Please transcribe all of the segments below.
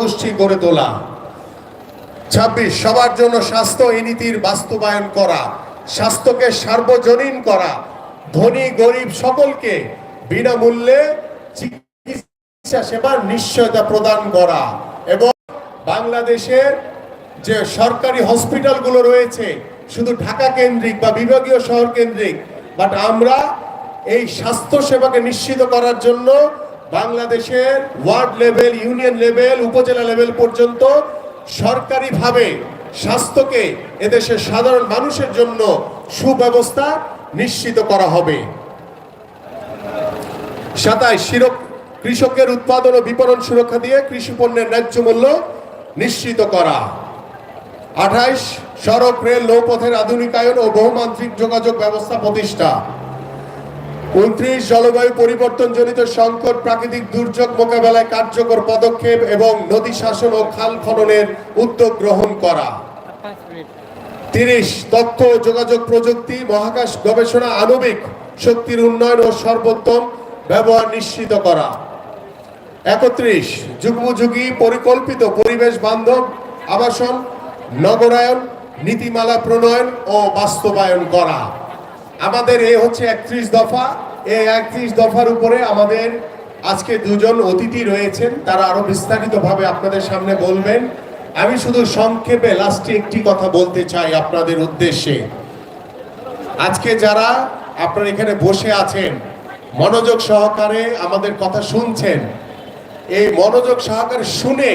জনগোষ্ঠী গড়ে তোলা। ছাব্বিশ, সবার জন্য স্বাস্থ্য এই নীতির বাস্তবায়ন করা, স্বাস্থ্যকে সার্বজনীন করা, ধনী, গরিব সকলকে বিনামূল্যে চিকিৎসা সেবার নিশ্চয়তা প্রদান করা এবং বাংলাদেশের যে সরকারি হসপিটালগুলো রয়েছে, শুধু ঢাকা কেন্দ্রিক বা বিভাগীয় শহর কেন্দ্রিক, বাট আমরা এই স্বাস্থ্য সেবাকে নিশ্চিত করার জন্য বাংলাদেশের ward level, union level, upazila level পর্যন্ত সরকারিভাবে স্বাস্থ্যকে এদেশের সাধারণ মানুষের জন্য সুব্যবস্থা নিশ্চিত করা হবে। সাতাইশ, শিরক, কৃষকের উৎপাদন ও বিপণন সুরক্ষা দিয়ে কৃষি পণ্যের ন্যায্য মূল্য নিশ্চিত করা। আঠাইশ, সড়ক, রেল, নৌপথের আধুনিকায়ন ও বহুমান্ত্রিক যোগাযোগ ব্যবস্থা প্রতিষ্ঠা। উনত্রিশ জলবায়ু পরিবর্তনজনিত সংকট, প্রাকৃতিক দুর্যোগ মোকাবেলায় কার্যকর পদক্ষেপ এবং নদী শাসন ও খাল খননের উদ্যোগ গ্রহণ করা। তিরিশ, তথ্য যোগাযোগ প্রযুক্তি, মহাকাশ গবেষণা আণবিক শক্তির উন্নয়ন ও সর্বোত্তম ব্যবহার নিশ্চিত করা। একত্রিশ যুগোপযোগী পরিকল্পিত পরিবেশ বান্ধব, আবাসন, নগরায়ন, নীতিমালা প্রণয়ন ও বাস্তবায়ন করা। আমাদের এ হচ্ছে একত্রিশ দফা। এই একত্রিশ দফার উপরে আমাদের আজকে দুজন অতিথি রয়েছেন, তারা আরও বিস্তারিতভাবে আপনাদের সামনে বলবেন। আমি শুধু সংক্ষেপে লাস্টে একটি কথা বলতে চাই আপনাদের উদ্দেশ্যে। আজকে যারা আপনারা এখানে বসে আছেন, মনোযোগ সহকারে আমাদের কথা শুনছেন, এই মনোযোগ সহকারে শুনে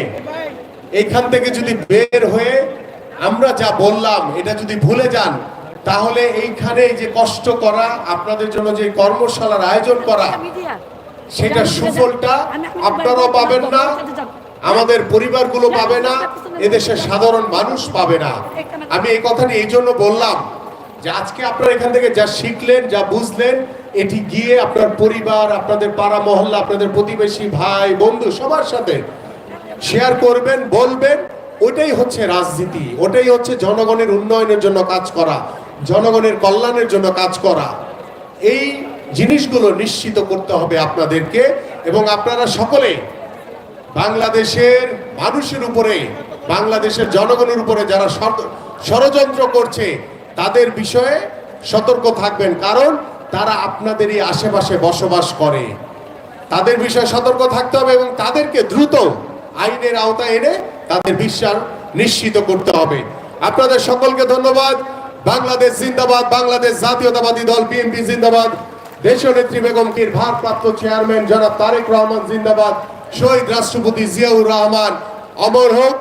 এখান থেকে যদি বের হয়ে আমরা যা বললাম, এটা যদি ভুলে যান তাহলে এইখানে যে কষ্ট করা আপনাদের জন্য যে কর্মশালার আয়োজন করা সেটা সুফলটা আপনারাও পাবেন না আমাদের পরিবারগুলো পাবে না এদেশের সাধারণ মানুষ পাবে না। আমি এই কথাটি এই জন্য বললাম যে আজকে আপনারা এখান থেকে যা শিখলেন যা বুঝলেন এটি গিয়ে আপনার পরিবার আপনাদের পাড়া মহল্লা আপনাদের প্রতিবেশী ভাই বন্ধু সবার সাথে শেয়ার করবেন বলবেন ওটাই হচ্ছে রাজনীতি ওটাই হচ্ছে জনগণের উন্নয়নের জন্য কাজ করা। জনগণের কল্যাণের জন্য কাজ করা। এই জিনিসগুলো নিশ্চিত করতে হবে আপনাদেরকে এবং আপনারা সকলে বাংলাদেশের মানুষের উপরে, বাংলাদেশের জনগণের উপরে যারা ষড়যন্ত্র করছে, তাদের বিষয়ে সতর্ক থাকবেন। কারণ তারা আপনাদেরই আশেপাশে বসবাস করে। তাদের বিষয়ে সতর্ক থাকতে হবে এবং তাদেরকে দ্রুত আইনের আওতায় এনে তাদের বিশ্বাস নিশ্চিত করতে হবে। আপনাদের সকলকে ধন্যবাদ। বাংলাদেশ জিন্দাবাদ, বাংলাদেশ জাতীয়তাবাদী দল, বিএনপি জিন্দাবাদ। দেশীয় নেত্রী বেগম কির ভারপ্রাপ্ত চেয়ারম্যান জনাব তারেক রহমান জিন্দাবাদ। শহীদ রাষ্ট্রপতি জিয়াউর রহমান অমর হোক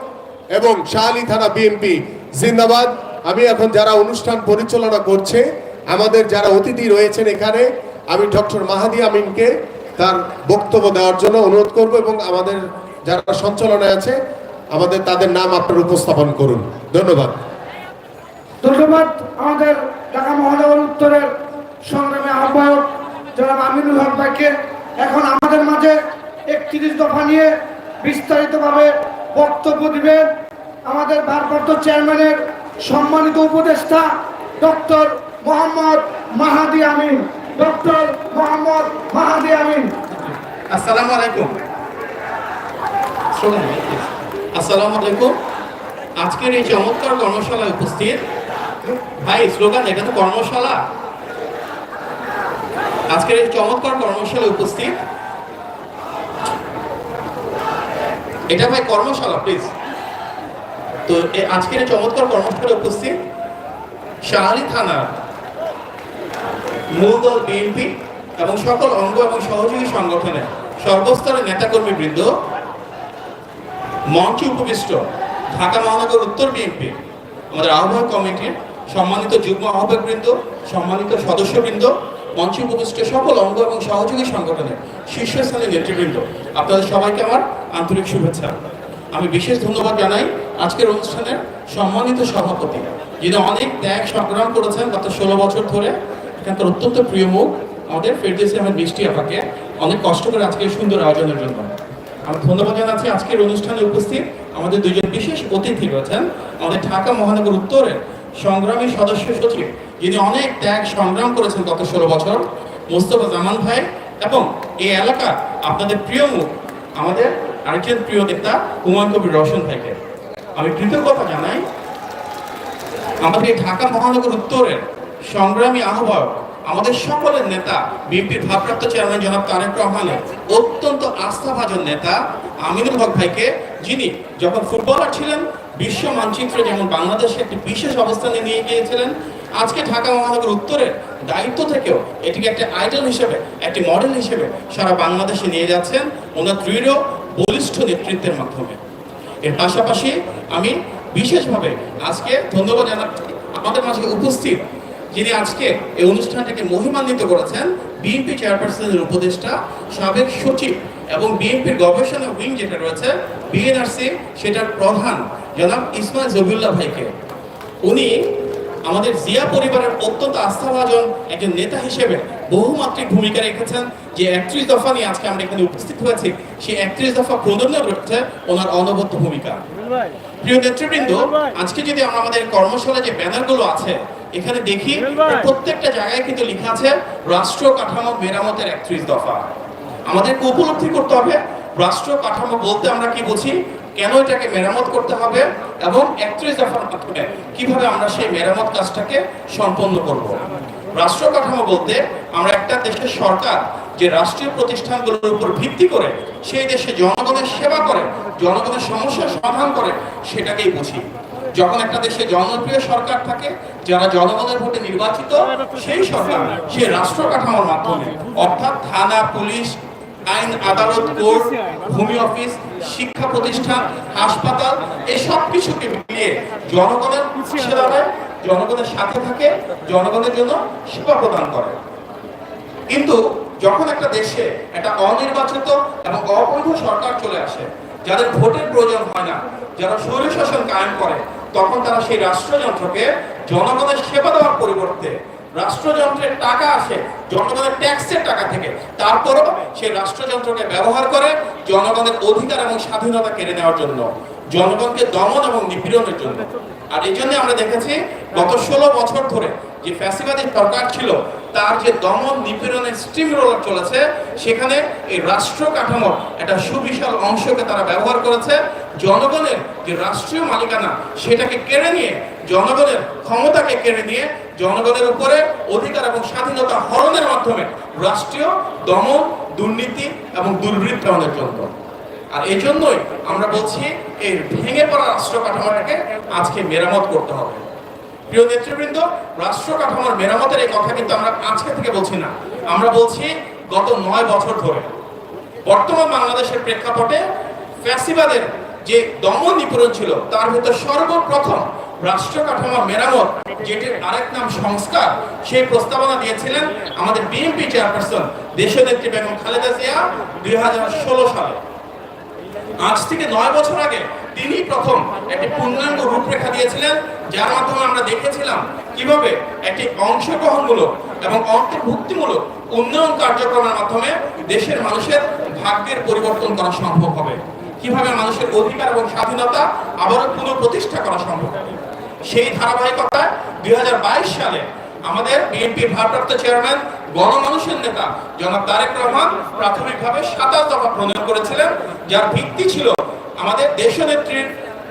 এবং শাহালি থানা বিএনপি জিন্দাবাদ। আমি এখন যারা অনুষ্ঠান পরিচালনা করছে, আমাদের যারা অতিথি রয়েছেন এখানে, আমি ডক্টর মাহাদি আমিনকে তার বক্তব্য দেওয়ার জন্য অনুরোধ করব এবং আমাদের যারা সঞ্চালনায় আছে, আমাদের তাদের নাম আপনার উপস্থাপন করুন। ধন্যবাদ। ধন্যবাদ আমাদের ঢাকা মহানগর উত্তরের সংগ্রামী আহ্বায়ক জনাব আমিনুল হক ভাইকে। এখন আমাদের মাঝে একত্রিশ দফা নিয়ে বিস্তারিতভাবে বক্তব্য দিবেন আমাদের ভারপ্রাপ্ত চেয়ারম্যানের সম্মানিত উপদেষ্টা ডক্টর মোহাম্মদ মাহাদি আমিন। ডক্টর মোহাম্মদ মাহাদি আমিন। আসসালামু আলাইকুম। আসসালামু আলাইকুম। আজকের এই চমৎকার কর্মশালায় উপস্থিত ভাই স্লোগান এটা তো কর্মশালা। আজকের এই চমৎকার কর্মশালায় উপস্থিত। এটা ভাই কর্মশালা প্লিজ তো আজকের এই চমৎকার কর্মশালায় উপস্থিত শাহালি থানার মূল দল বিএনপি এবং সকল অঙ্গ এবং সহযোগী সংগঠনের সর্বস্তরের নেতাকর্মী বৃন্দ মঞ্চে উপবিষ্ট ঢাকা মহানগর উত্তর বিএনপি, আমাদের আহ্বায়ক কমিটির সম্মানিত যুগ্ম আহ্বায়ক বৃন্দ সম্মানিত সদস্যবৃন্দ, মঞ্চে উপবিষ্ট সকল অঙ্গ এবং সহযোগী সংগঠনের শীর্ষস্থানীয় নেতৃবৃন্দ। আপনাদের সবাইকে আমার আন্তরিক শুভেচ্ছা। আমি বিশেষ ধন্যবাদ জানাই আজকের অনুষ্ঠানের সম্মানিত সভাপতি, যিনি অনেক ত্যাগ সংগ্রাম করেছেন গত ষোলো বছর ধরে। এখানকার অত্যন্ত প্রিয় মুখ, আমাদের ফেরদৌসি আহমেদ বৃষ্টি আপাকে অনেক কষ্ট করে আজকে সুন্দর আয়োজনের জন্য। আমি ধন্যবাদ জানাচ্ছি আজকের অনুষ্ঠানে উপস্থিত আমাদের দুজন বিশেষ অতিথি রয়েছেন। আমাদের ঢাকা মহানগর উত্তরের সংগ্রামী সদস্য সচিব, যিনি অনেক ত্যাগ সংগ্রাম করেছেন গত ষোলো বছর, মোস্তফা জামান ভাই এবং এই এলাকা আপনাদের প্রিয় মুখ, আমাদের আরেকজন প্রিয় নেতা হুমায়ুন কবির রওশন ভাইকে। আমি কৃতজ্ঞতা জানাই, আমাদের ঢাকা মহানগর উত্তরের সংগ্রামী আহ্বায়ক, আমাদের সকলের নেতা, বিএনপির ভারপ্রাপ্ত চেয়ারম্যান জনাব তারেক রহমানের অত্যন্ত আস্থাভাজন নেতা আমিনুল হক ভাইকে, যিনি যখন ফুটবলার ছিলেন বিশ্ব মানচিত্রে যেমন বাংলাদেশে একটি বিশেষ অবস্থানে নিয়ে গিয়েছিলেন, আজকে ঢাকা মহানগর উত্তরের দায়িত্ব থেকেও এটিকে একটা আইডল হিসেবে, একটি মডেল হিসেবে সারা বাংলাদেশে নিয়ে যাচ্ছেন ওনার দৃঢ়, বলিষ্ঠ নেতৃত্বের মাধ্যমে। এর পাশাপাশি আমি বিশেষভাবে আজকে ধন্যবাদ জানাচ্ছি আমাদের মাঝে উপস্থিত যিনি আজকে এই অনুষ্ঠানটাকে মহিমান্বিত করেছেন, বিএনপি চেয়ারপারসনের উপদেষ্টা, সাবেক সচিব এবং বিএনপির গবেষণা উইং যেটা রয়েছে বিএনআরসি সেটার প্রধান জনাব ইসমাইল জবিউল্লাহ ভাইকে। উনি আমাদের জিয়া পরিবারের অত্যন্ত আস্থাভাজন একজন নেতা হিসেবে বহুমাত্রিক ভূমিকা রেখেছেন। যে একত্রিশ দফা নিয়ে আজকে আমরা এখানে উপস্থিত হয়েছি সেই একত্রিশ দফা প্রণয়নে রয়েছে ওনার অনবদ্য ভূমিকা। প্রিয় নেতৃবৃন্দ আজকে যদি আমরা আমাদের কর্মশালা যে ব্যানারগুলো আছে এখানে দেখি প্রত্যেকটা জায়গায় কিন্তু লেখা আছে রাষ্ট্র কাঠামো মেরামতের একত্রিশ দফা। আমাদেরকে উপলব্ধি করতে হবে রাষ্ট্র কাঠামো বলতে আমরা কি বুঝি? কেন এটাকে মেরামত করতে হবে এবং একত্রিশ দফার মাধ্যমে কীভাবে আমরা সেই মেরামত কাজটাকে সম্পন্ন করব? রাষ্ট্র কাঠামো বলতে আমরা একটা দেশের সরকার যে রাষ্ট্রীয় প্রতিষ্ঠানগুলোর উপর ভিত্তি করে সেই দেশে জনগণের সেবা করে, জনগণের সমস্যার সমাধান করে, সেটাকেই বুঝি। যখন একটা দেশে জনপ্রিয় সরকার থাকে, যারা জনগণের ভোটে নির্বাচিত, সেই সরকার সেই রাষ্ট্র কাঠামোর মাধ্যমে, অর্থাৎ থানা, পুলিশ আইন, আদালত, কোর্ট, ভূমি অফিস, শিক্ষা প্রতিষ্ঠান, হাসপাতাল এই সব কিছুকে মিলিয়ে জনগণের উৎসে দাঁড়ায় জনগণের সাথে থাকে, জনগণের জন্য সেবা প্রদান করে। কিন্তু যখন একটা দেশে একটা অনির্বাচিত এবং অবৈধ সরকার চলে আসে, যাদের ভোটের প্রয়োজন হয় না, যারা স্বৈরশাসন কায়েম করে, তখন তারা সেই রাষ্ট্রযন্ত্রকে জনগণের সেবা দেওয়ার পরিবর্তে রাষ্ট্রযন্ত্রের টাকা আসে, জনগণের ট্যাক্সের টাকা থেকে। তারপরও সেই রাষ্ট্রযন্ত্রকে ব্যবহার করে জনগণের অধিকার এবং স্বাধীনতা কেড়ে নেওয়ার জন্য, জনগণকে দমন এবং নিপীড়নের জন্য। আর এই জন্য আমরা দেখেছি, গত ষোলো বছর ধরে যে ফ্যাসিবাদী সরকার ছিল, তার যে দমন, নিপীড়নের স্টিম রোলার চলেছে, সেখানে এই রাষ্ট্র কাঠামোর একটা সুবিশাল অংশকে তারা ব্যবহার করেছে। জনগণের যে রাষ্ট্রীয় মালিকানা, সেটাকে কেড়ে নিয়ে জনগণের ক্ষমতাকে কেড়ে নিয়ে জনগণের উপরে অধিকার এবং স্বাধীনতা হরণের মাধ্যমে রাষ্ট্রীয় দমন, দুর্নীতি এবং দুর্বৃত্তায়নের জন্য আর এই জন্যই আমরা বলছি, এই ভেঙে পড়া রাষ্ট্র কাঠামোটাকে আজকে মেরামত করতে হবে। প্রিয় নেতৃবৃন্দ, রাষ্ট্র কাঠামোর মেরামতের এই কথা কিন্তু আমরা আজকে থেকে বলছি না। আমরা বলছি, গত নয় বছর ধরে বর্তমান বাংলাদেশের প্রেক্ষাপটে ফ্যাসিবাদের যে দমন নিপীড়ন ছিল, তার ভিতর সর্বপ্রথম রাষ্ট্র কাঠামো মেরামত, যেটির আরেক নাম সংস্কার, সেই প্রস্তাবনা দিয়েছিলেন আমাদের বিএনপি চেয়ারপারসন দেশনেত্রী বেগম খালেদা জিয়া দুই সালে। আজ থেকে নয় বছর আগে তিনি প্রথম একটি পূর্ণাঙ্গ রূপরেখা দিয়েছিলেন, যার মাধ্যমে আমরা দেখেছিলাম কীভাবে একটি অংশগ্রহণমূলক এবং অন্তর্ভুক্তিমূলক উন্নয়ন কার্যক্রমের মাধ্যমে দেশের মানুষের ভাগ্যের পরিবর্তন করা সম্ভব হবে। কীভাবে মানুষের অধিকার এবং স্বাধীনতা আবারও পুনঃপ্রতিষ্ঠা করা সম্ভব? সেই ধারাবাহিকতায় দুই হাজার বাইশ সালে আমাদের বিএনপির ভারপ্রাপ্ত চেয়ারম্যান, গণমানুষের নেতা জনাব তারেক রহমান প্রাথমিকভাবে সাতাশ দফা প্রণয়ন করেছিলেন, যার ভিত্তি ছিল আমাদের দেশ দেশনেত্রীর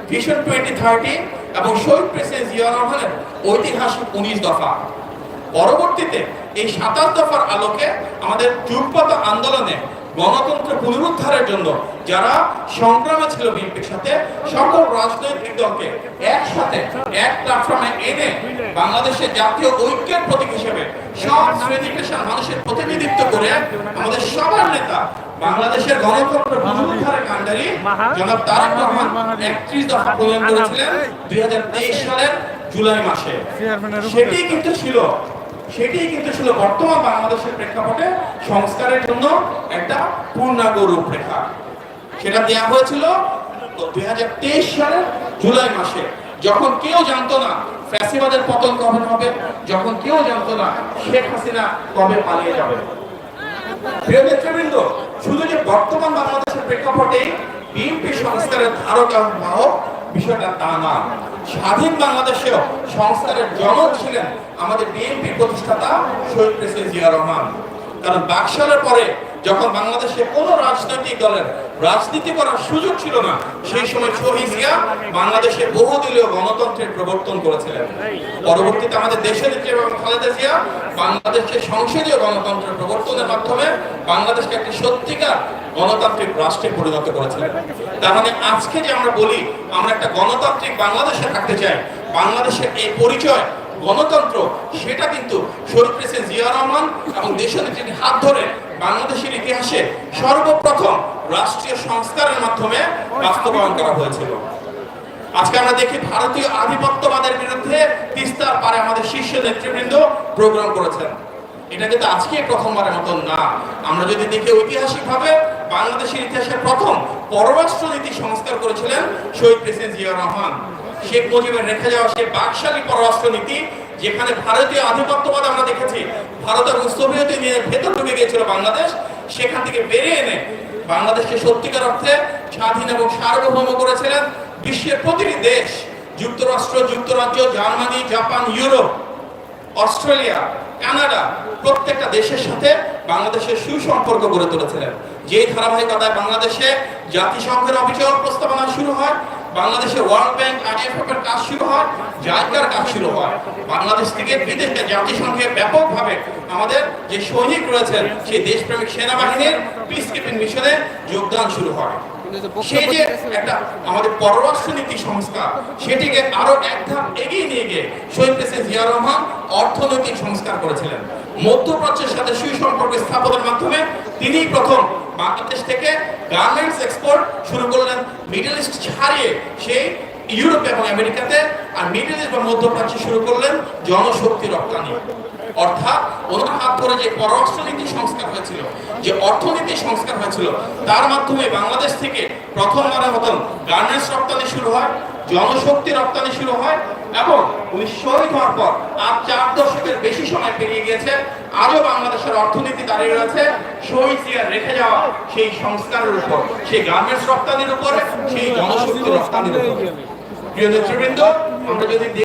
ভিশন টোয়েন্টি থার্টি এবং শহীদ প্রেসিডেন্ট জিয়া রহমানের ঐতিহাসিক উনিশ দফা। পরবর্তীতে এই সাতাশ দফার আলোকে আমাদের যুগপত আন্দোলনে গণতন্ত্র পুনরুদ্ধারের জন্য যারা সংগ্রামে ছিল বিএনপির সাথে, সকল রাজনৈতিক দলকে একসাথে, এক প্ল্যাটফর্মে এনে বাংলাদেশের জাতীয় ঐক্যের প্রতীক হিসেবে সব শ্রেণি পেশার মানুষের প্রতিনিধিত্ব করে আমাদের সবার নেতা বাংলাদেশের গণতন্ত্র পুনরুদ্ধারের কাণ্ডারি জনাব তারেক রহমান একত্রিশ দফা প্রদান করেছিলেন দুই হাজার তেইশ সালের জুলাই মাসে। সেটি কিন্তু ছিল সেটি কিন্তু ছিল বর্তমান বাংলাদেশের প্রেক্ষাপটে সংস্কারের জন্য একটা পূর্ণাঙ্গ রূপরেখা। সেটা দেওয়া হয়েছিল দুই সালের জুলাই মাসে। যখন কেউ জানতো না ফ্যাসিবাদের পতন কবে হবে, যখন কেউ জানতো না শেখ হাসিনা কবে পালিয়ে যাবে। প্রিয় নেতৃবৃন্দ, শুধু যে বর্তমান বাংলাদেশের প্রেক্ষাপটে বিএনপি সংস্কারের ধারক এবং বাহক বিষয়টা তা না। স্বাধীন বাংলাদেশেও সংস্কারের জনক ছিলেন আমাদের বিএনপি প্রতিষ্ঠাতা শহীদ প্রেসিডেন্ট জিয়া রহমান। কারণ বাকশালের পরে যখন বাংলাদেশে কোনো রাজনৈতিক দলের রাজনীতি করার সুযোগ ছিল না, সেই সময় শহীদ জিয়া বাংলাদেশে বহুদলীয় গণতন্ত্রের প্রবর্তন করেছিলেন। পরবর্তীতে আমাদের দেশের খালেদা জিয়া বাংলাদেশের সংসদীয় গণতন্ত্রের প্রবর্তনের মাধ্যমে বাংলাদেশকে একটি সত্যিকার গণতান্ত্রিক রাষ্ট্রে পরিণত করেছিলেন। তার মানে আজকে যে আমরা বলি, আমরা একটা গণতান্ত্রিক বাংলাদেশে থাকতে চাই, বাংলাদেশের এই পরিচয় গণতন্ত্র, সেটা কিন্তু শহীদ প্রেসিডেন্ট জিয়া রহমান এবং দেশনেত্রীর হাত ধরে বাংলাদেশের ইতিহাসে সর্বপ্রথম রাষ্ট্রীয় সংস্কারের মাধ্যমে বাস্তবায়ন করা হয়েছিল। আজকে আমরা দেখি ভারতীয় আধিপত্যবাদের বিরুদ্ধে তিস্তার পারে আমাদের শীর্ষ নেতৃবৃন্দ প্রোগ্রাম করেছেন। এটা কিন্তু আজকে প্রথমবারের মতন না। আমরা যদি দেখি ঐতিহাসিকভাবে বাংলাদেশের ইতিহাসে প্রথম পররাষ্ট্র নীতি সংস্কার করেছিলেন শহীদ প্রেসিডেন্ট জিয়া রহমান। শেখ মুজিবের রেখে যাওয়া সেই বাকশালী পররাষ্ট্র নীতি যেখানে ভারতীয় আধিপত্যবাদ আমরা দেখেছি। ভারত এবং সোভিয়েত ইউনিয়নের ভেতর ঢুকে গিয়েছিল বাংলাদেশ। সেখান থেকে বেরিয়ে এনে বাংলাদেশকে সত্যিকার অর্থে স্বাধীন এবং সার্বভৌম করেছিলেন বিশ্বের প্রতিটি দেশ। যুক্তরাষ্ট্র, যুক্তরাজ্য, Germany, Japan, Europe, Australia, Canada প্রত্যেকটা দেশের সাথে বাংলাদেশের সুসম্পর্ক গড়ে তুলেছিলেন। যেই ধারাবাহিকতায় বাংলাদেশে জাতিসংঘের অবিচল প্রস্তাবনা শুরু হয় বাংলাদেশে ওয়ার্ল্ড ব্যাংক আইএফএফ এর কাজ শুরু হয় জায়গার কাজ শুরু হয়। বাংলাদেশ থেকে বিদেশে জাতিসংঘে ব্যাপকভাবে আমাদের যে সৈনিক রয়েছেন, সেই দেশপ্রেমিক সেনাবাহিনীর পিস কিপিং মিশনে যোগদান শুরু হয়। সেই যে একটা আমাদের পররাষ্ট্র নীতি সংস্কার, সেটিকে আরও এক ধাপ এগিয়ে নিয়ে গিয়ে শহীদ প্রেসিডেন্ট জিয়া রহমান অর্থনৈতিক সংস্কার করেছিলেন। মধ্যপ্রাচ্যের সাথে সুসম্পর্ক স্থাপনের মাধ্যমে তিনি প্রথম বাংলাদেশ থেকে গার্মেন্টস এক্সপোর্ট শুরু করলেন মিডল ইস্ট ছাড়িয়ে সেই ইউরোপ এবং আমেরিকাতে। আর মিডল ইস্ট বা মধ্যপ্রাচ্যে শুরু করলেন জনশক্তি রপ্তানি। অর্থাৎ ওনার হাত ধরে যে পররাষ্ট্রনীতি সংস্কার হয়েছিল, যে অর্থনীতি সংস্কার হয়েছিল, তার মাধ্যমে বাংলাদেশ থেকে প্রথমবারের মতন গার্মেন্টস রপ্তানি শুরু হয়, জনশক্তি রপ্তানি শুরু হয় এবং উনিশশোই হওয়ার পর আর চার দশকের বেশি সময় পেরিয়ে গিয়েছে আজও বাংলাদেশের অর্থনীতি দাঁড়িয়ে রয়েছে, শহীদ জিয়ার রেখে যাওয়া সেই সংস্কারের উপর, সেই গার্মেন্টস রপ্তানির উপরে, সেই জনশক্তি রপ্তানির উপর। প্রিয় নেতৃবৃন্দ, আমরা যদি